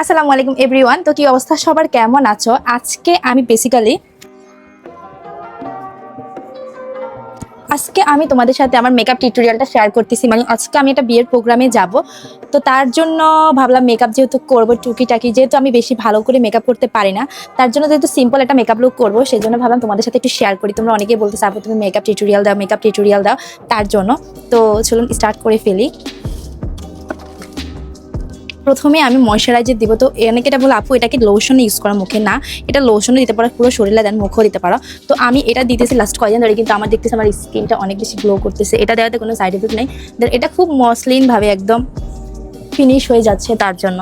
আসসালামু আলাইকুম এভরিওয়ান তো কি অবস্থা? সবার কেমন আছো? আজকে আমি বেসিক্যালি আজকে আমি তোমাদের সাথে আমার মেকআপ টিউটোরিয়ালটা শেয়ার করতেছি। মানে আজকে আমি একটা বিয়ের প্রোগ্রামে যাব। তো তার জন্য ভাবলাম মেকআপ যেহেতু করব, টুকিটাকি, যেহেতু আমি বেশি ভালো করে মেকআপ করতে পারি না, তার জন্য যেহেতু সিম্পল একটা মেকআপ লুক করব সেই জন্য ভাবলাম তোমাদের সাথে একটু শেয়ার করি। তোমরা অনেকেই বলতে চাবো তুমি মেকআপ টিউটোরিয়াল দাও মেকআপ টিউটোরিয়াল দাও, তার জন্য। তো চলুন স্টার্ট করে ফেলি। প্রথমে আমি ময়শ্চারাইজার দিব। তো অনেকে এটা বলে আপু এটাকে লোশন ইউজ করা মুখে না। এটা লোশনও দিতে পারো পুরো শরীরে দেন মুখও দিতে পারো। তো আমি এটা দিতেছি লাস্ট কয়েকদিন ধরে কিন্তু আমার দেখতেছি আমার স্কিনটা অনেক বেশি গ্লো করতেছে। এটা দেওয়াতে কোনো সাইড এফেক্ট নেই। Then এটা খুব মসলিনভাবে একদম ফিনিশ হয়ে যাচ্ছে তার জন্য।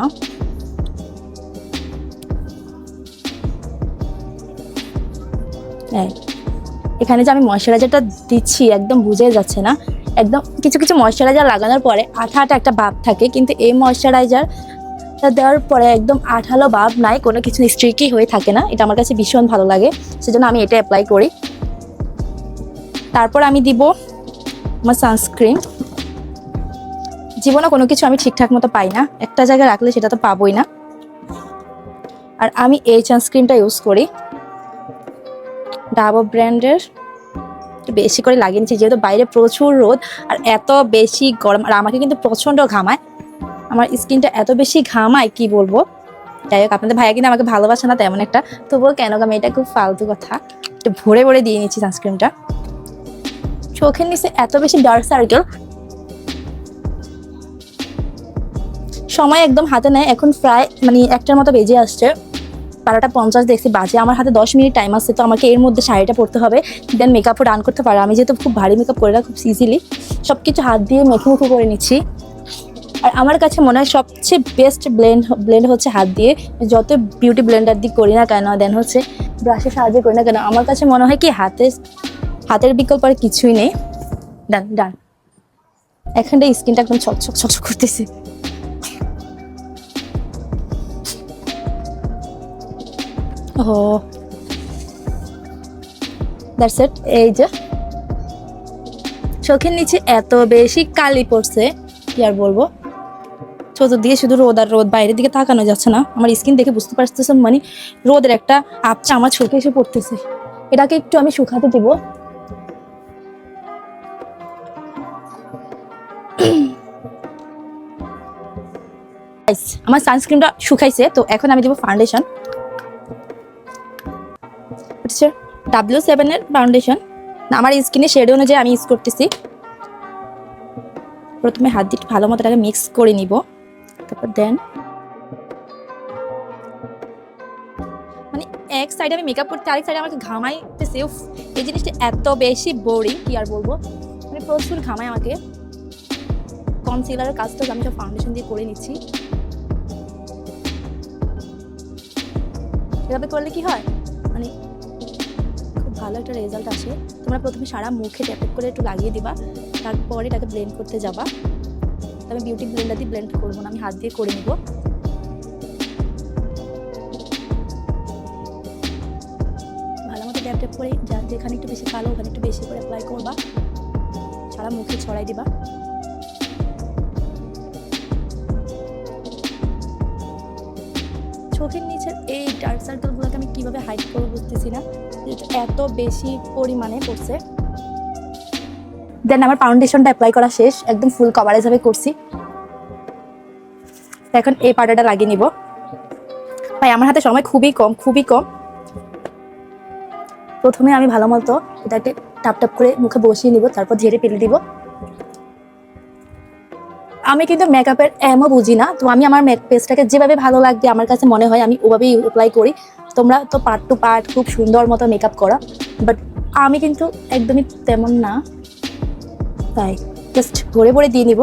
এই, এখানে যে আমি ময়শ্চারাইজারটা দিচ্ছি একদম বুঝে যাচ্ছে না। একদম কিছু কিছু ময়শ্চারাইজার লাগানোর পরে আঠা আঠা একটা ভাব থাকে, কিন্তু এই ময়শ্চারাইজারটা দেওয়ার পরে একদম আঠালো ভাব নাই, কোনো কিছু স্ট্রিকি হয়ে থাকে না। এটা আমার কাছে ভীষণ ভালো লাগে, সেজন্য আমি এটা অ্যাপ্লাই করি। তারপর আমি দিব আমার সানস্ক্রিন জীবনে কোনো কিছু আমি ঠিকঠাক মতো পাই না, একটা জায়গায় রাখলে সেটা তো পাবোই না। আর আমি এই সানস্ক্রিনটা ইউজ করি। ডাবো ব্র্যান্ডের একটু বেশি করে লাগিয়ে নিচ্ছি, যেহেতু বাইরে প্রচুর রোদ আর এত বেশি গরম। আর আমাকে কিন্তু প্রচণ্ড ঘামায়। আমার স্কিনটা এত বেশি ঘামায়, কি বলব? যাই হোক, আপনাদের ভাইয়া কিন্তু আমাকে ভালোবাসে না তেমন একটা। তবুও কেন গামে এটা খুব ফালতু কথা। একটু ভরে ভরে দিয়ে নিচ্ছি সানস্ক্রিনটা চোখের নিচে এত বেশি ডার্ক সার্কেল সময় একদম হাতে নেয়, এখন প্রায় মানে একটার মতো বেজে আসছে। বারোটা পঞ্চাশ দেখছি, বাজে। আমার হাতে দশ মিনিট টাইম আসছে তো আমাকে এর মধ্যে শাড়িটা পরতে হবে দেন মেকআপও রান করতে পারো। আমি যেহেতু খুব ভারী মেকআপ করি না, খুব ইজিলি সব কিছু হাত দিয়ে মেখে মুখে করে নিচ্ছি। আর আমার কাছে মনে হয় সবচেয়ে বেস্ট ব্লেন্ড ব্লেন্ড হচ্ছে হাত দিয়ে। যত বিউটি ব্লেন্ডার দিয়ে করি না কেন দেন হচ্ছে ব্রাশের সাহায্যে করি না কেন, আমার কাছে মনে হয় কি হাতে, হাতের বিকল্প আর কিছুই নেই। ডান ডান এখানটা স্কিনটা একদম ছকছক ছকছক করতেছে। ও ইট এই যে। চোখের নিচে এত বেশি কালি পড়ছে, কি আর বলব? চতুর্দিকে শুধু রোদ আর রোদ, বাইরের দিকে তাকানো যাচ্ছে না। আমার স্কিন দেখে বুঝতে পারতেছে মানে রোদের একটা আপচা আমার চোখে এসে পড়তেছে। এটাকে একটু আমি শুকাতে দিব। আমার সানস্ক্রিনটা শুকাইছে, তো এখন আমি দেবো ফাউন্ডেশন হচ্ছে ডাব্লিউ সেভেনের ফাউন্ডেশন আমার স্কিনের শেড অনুযায়ী আমি ইউজ করতেছি। প্রথমে হাত দিয়ে ভালো মতো টাকা মিক্স করে নিব। তারপর দেন মানে এক সাইডে আমি মেকআপ করতে, আরেক সাইডে আমাকে ঘামাইতেছে। এই জিনিসটা এত বেশি বোরিং কি আর বলব? মানে প্রচুর ঘামায় আমাকে। কনসিলারের কাজটা আমি সব ফাউন্ডেশন দিয়ে করে নিচ্ছি। এভাবে করলে কি হয়? মানে ভালো একটা রেজাল্ট আসে, তোমরা প্রথমে সারা মুখে ট্যাপ করে একটু লাগিয়ে দিবা, তারপরে এটাকে ব্লেন্ড করতে যাবা। আমি বিউটি ব্লেন্ডার দিয়ে ব্লেন্ড করব না, আমি হাত দিয়ে করে নিব। ভালো মতো ট্যাপ ট্যাপ করে যা, যেখানে একটু বেশি কালো, ওখানে একটু বেশি করে অ্যাপ্লাই করবা। সারা মুখে ছড়াই দিবা। চোখের নিচের এই ডার্ক সার্কেলগুলোকে আমি কীভাবে হাইড করে বুঝতেছি না। এত বেশি পরিমাণে পড়ছে দেন আমার ফাউন্ডেশনটা অ্যাপ্লাই করা শেষ, একদম ফুল কভারেজ ভাবে করছি। এখন এই পাটাটা লাগিয়ে নিব। ভাই, আমার হাতে সময় খুবই কম খুবই কম। প্রথমে আমি ভালো মতো এটাকে টাপ টাপ করে মুখে বসিয়ে নিব, তারপর ঝেড়ে ফেলে দিব। আমি কিন্তু মেকআপের এমও বুঝি না, তো আমি আমার পেজটাকে যেভাবে ভালো লাগবে, আমার কাছে মনে হয় আমি ওভাবেই অ্যাপ্লাই করি। তোমরা তো পার্ট টু পার্ট খুব সুন্দর মতো মেকআপ করা বাট আমি কিন্তু একদমই তেমন না। তাই জাস্ট ভরে ভরে দিয়ে নিব।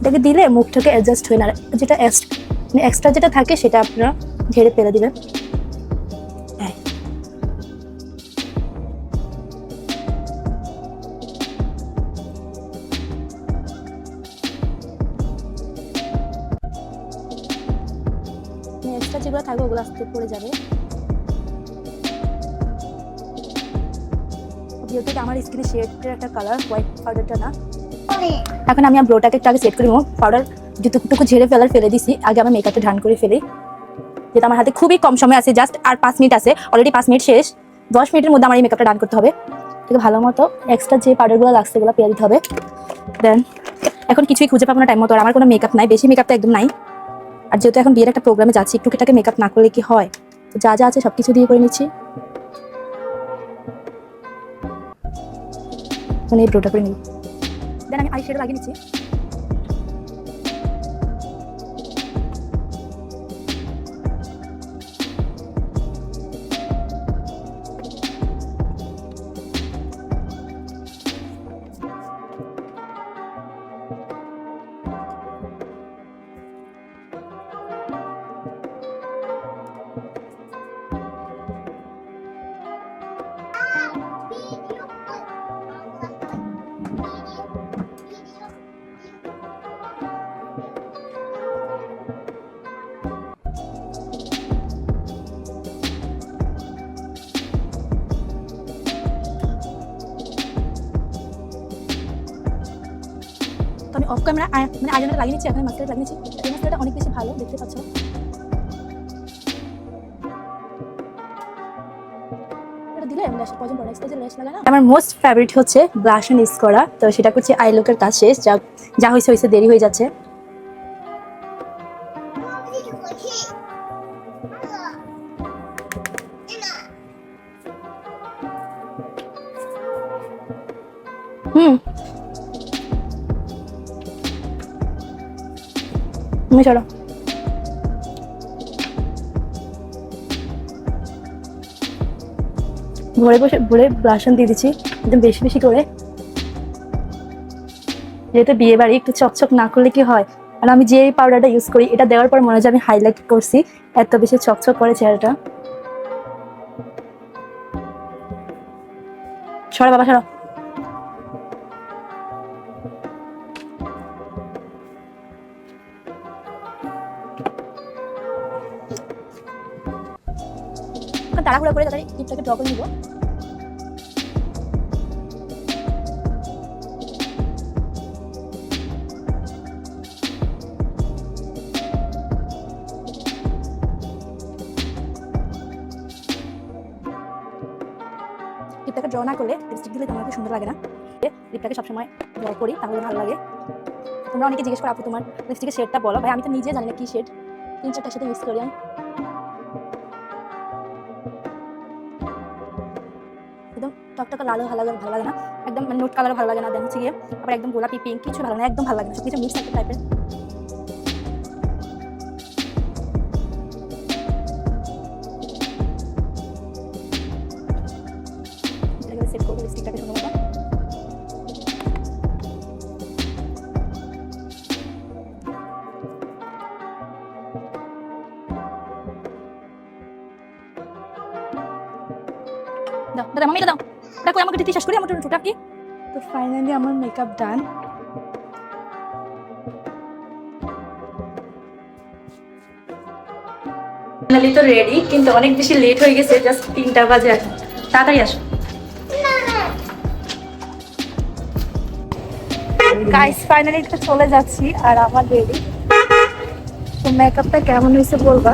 এটাকে দিলে মুখটাকে অ্যাডজাস্ট হয় না যেটা এক্সট্রা যেটা থাকে সেটা আপনারা ঝেড়ে ফেলে দিবেন। এক্সট্রা যেগুলো থাকবে ওগুলো আস্তে পড়ে যাবে। যেহেতু আমার স্কিনের শেডের একটা কালার হোয়াইট পাউডারটা না। এখন আমি ব্রোটাকে একটু আগে সেট করি পাউডার যেটুকু ঝেড়ে ফেলার ফেলে দিছি, আগে আমার মেকআপটা ঢান করে ফেলি। যেটা আমার হাতে খুবই কম সময় আছে জাস্ট আর পাঁচ মিনিট আছে অলরেডি পাঁচ মিনিট শেষ। দশ মিনিটের মধ্যে আমার এই মেকআপটা ডান করতে হবে। ঠিক ভালো মতো এক্সট্রা যে পাউডারগুলো লাগছে, এগুলো পেয়ে দিতে হবে। দেন এখন কিছুই খুঁজে পাবো না টাইম মতো, আর আমার কোনো মেকআপ নাই। বেশি মেকআপ তো একদম নাই। আর যেহেতু এখন বিয়ের একটা প্রোগ্রামে যাচ্ছি, একটু টুকিটাকে মেকআপ না করলে কি হয়? যা যা আছে সব কিছু দিয়ে করে নিচ্ছি। মানে এই ব্রোটা করে নিই দেন, আমি আই শেডো লাগিয়ে নিচ্ছি। আমি অফ ক্যামেরা মানে আইলাইনার লাগিয়ে নিচ্ছি, এখন মাস্কারা লাগিয়ে নিচ্ছি। এই অনেক বেশি ভালো, দেখতে পাচ্ছ। আমার মোস্ট ফেভারিট হচ্ছে ব্লাশ অ্যান্ড ইউজ করা। তো সেটা করছি আই লুকের কাজ শেষ। যা যা হয়েছে হয়েছে, দেরি হয়ে যাচ্ছে। হুম। চলো। ভরে বসে ভরে ব্লাসন দিয়ে দিচ্ছি একদম বেশি বেশি করে। যেহেতু বিয়ে বাড়ি, একটু চকচক না করলে কি হয়? আর আমি যে পাউডারটা ইউজ করি, এটা দেওয়ার পর মনে হয় আমি হাইলাইট করছি, এত বেশি চকচক করে চেহারাটা। সরো বাবা, সরো। তাড়াহুড়া করে তাড়াতাড়ি টিপটাকে ড্র করে নিব। লিপটাকে ড্র না করলে লিপস্টিক দিলে একটা সুন্দর লাগে না। লিপটাকে সবসময় ড্র করি, তাহলে ভালো লাগে। তোমরা অনেকে জিজ্ঞেস করো, আপু, তোমার লিপস্টিকের শেডটা বলো? ভাই, আমি তো নিজে জানি না কি শেড তিন চারটার সাথে ইউজ করি আমি। একদম টকটকা লালও ভালো লাগে ভালো লাগে না। একদম মানে নোট কালার ভালো লাগে না, দেন হচ্ছে গিয়ে আবার একদম গোলাপি পিঙ্ক কিছু ভালো না, একদম ভালো লাগে না। সব কিছু মিক্স একটা টাইপের দাও দাদা মামি দাও। এটা আমাকে দিতে শেষ করি আমার টোটা কি তো ফাইনালি আমার মেকআপ ডান ফাইনালি তো রেডি কিন্তু অনেক বেশি লেট হয়ে গেছে জাস্ট তিনটা বাজে এখন। তাড়াতাড়ি আসো। গাইস ফাইনালি তো চলে যাচ্ছি আর আমার রেডি তো মেকআপটা কেমন হয়েছে বলবা?